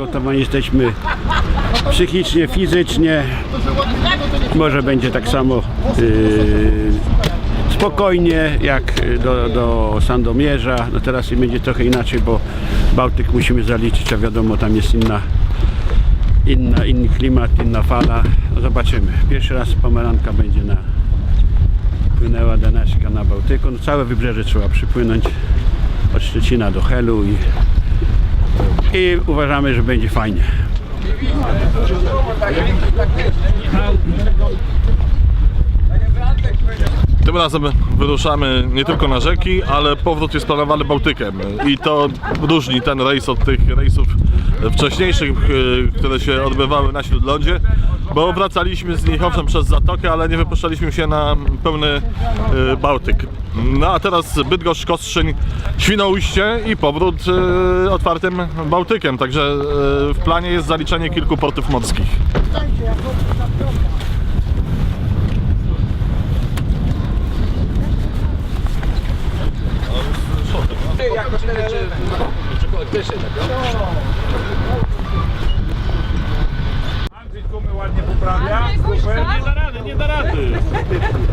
przygotowani jesteśmy psychicznie, fizycznie. Może będzie tak samo yy, spokojnie jak do, do Sandomierza. No teraz będzie trochę inaczej, bo Bałtyk musimy zaliczyć, a wiadomo tam jest inna, inna, inny klimat, inna fala. No zobaczymy. Pierwszy raz Pomeranka będzie na płynęła Daneszka na Bałtyku. No całe wybrzeże trzeba przypłynąć od Szczecina do Helu i, i uważamy, że będzie fajnie. Tym razem wyruszamy nie tylko na rzeki, ale powrót jest planowany Bałtykiem. I to różni ten rejs od tych rejsów wcześniejszych, y, które się odbywały na Śródlądzie, bo wracaliśmy z nich owszem przez Zatokę, ale nie wypuszczaliśmy się na pełny y, Bałtyk. No a teraz Bydgoszcz, Kostrzyń, Świnoujście i powrót y, otwartym Bałtykiem, także w planie jest zaliczenie kilku portów morskich. Andrzej gumy ładnie poprawia. Super. Nie da rady, nie da rady.